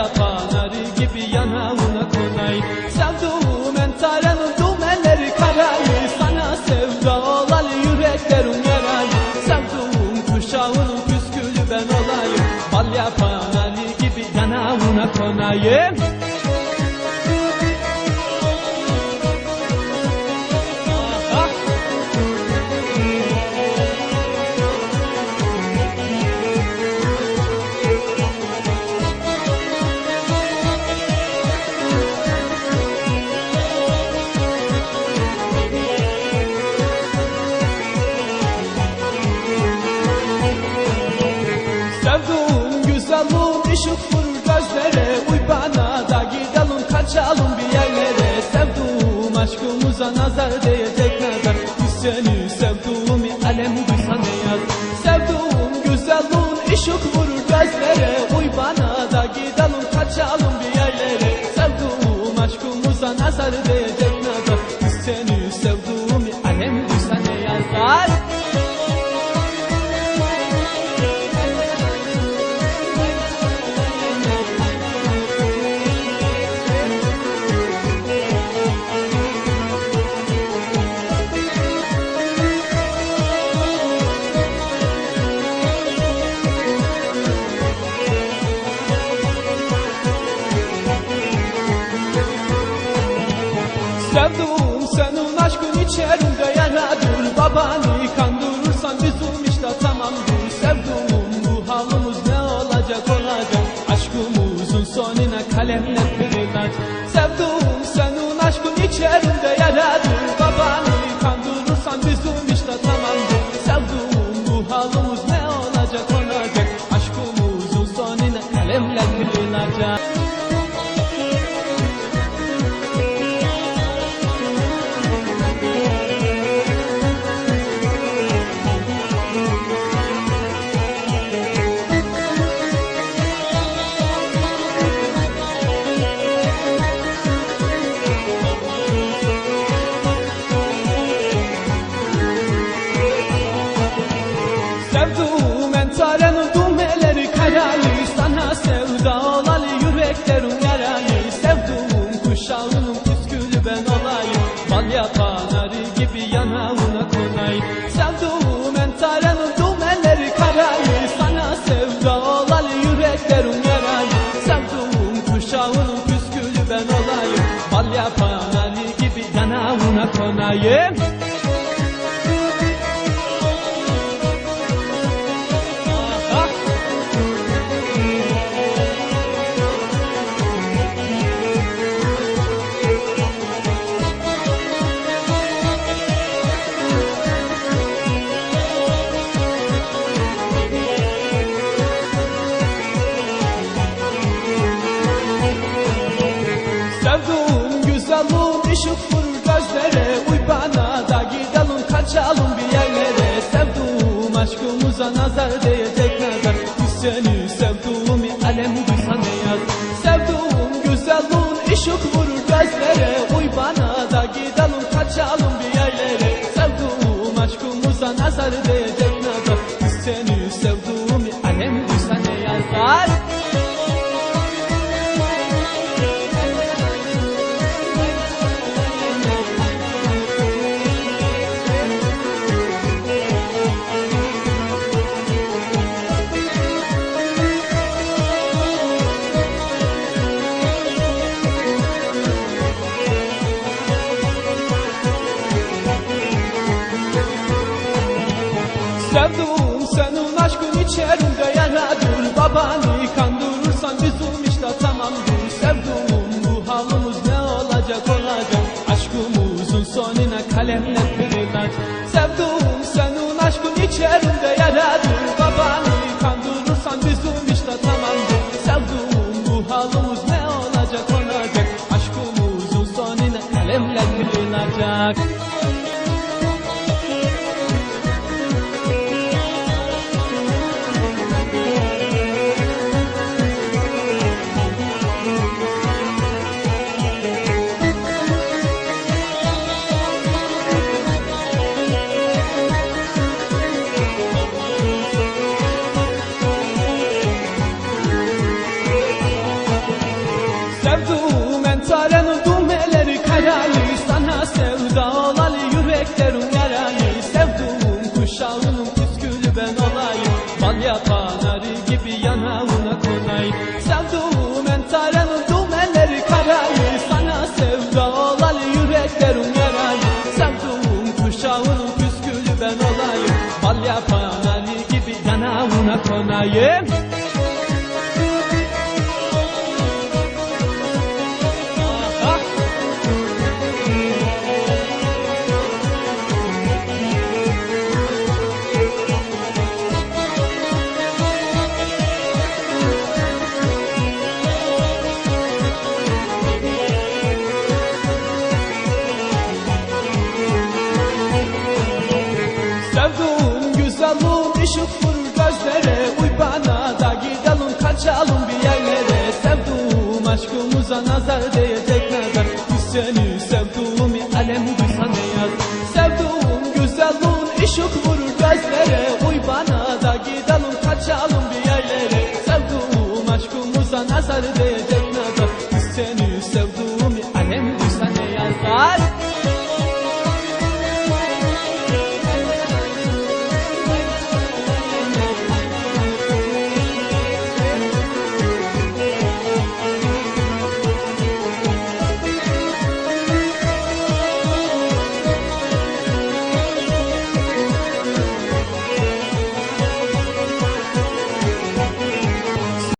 Kaya panarı gibi yanağına konay. Sevduğum entarenin dümenleri karayı Sana sevda olal yüreklerim yarayı Sevduğum kuşağının püskülü ben olayım. Bal yapanarı gibi yanağına konayım. Işık vurur gözlere Uy bana da gidelim kaçalım bir yerlere. Sevduğum aşkımıza nazar değecek nazar Biz seni sevduğum alem güzel içerim dayanadın babanı yapanar gibi yanağına konay. Sevduğum entarenin dumenleri karayı Sana sevda olal yüreklerim yaray Sevduğum kuşağının püskülü ben olayım. Bal yapanar gibi yanağına konayım. ışık vurur gözlere Uy bana da gidelim kaçalım bir yerlere. Sevduğum aşkımıza nazar değecek nazar Biz seni sevduğum alem duysa ne yaz. Sevduğum güzelliğin ışık vurur Senin aşkın içerimde yanadır babanın Aha. Sevduğum ışık vurur kaçalım bir yerlere. Sevduğum aşkımıza nazar değecek nazar Biz seni sevduğumi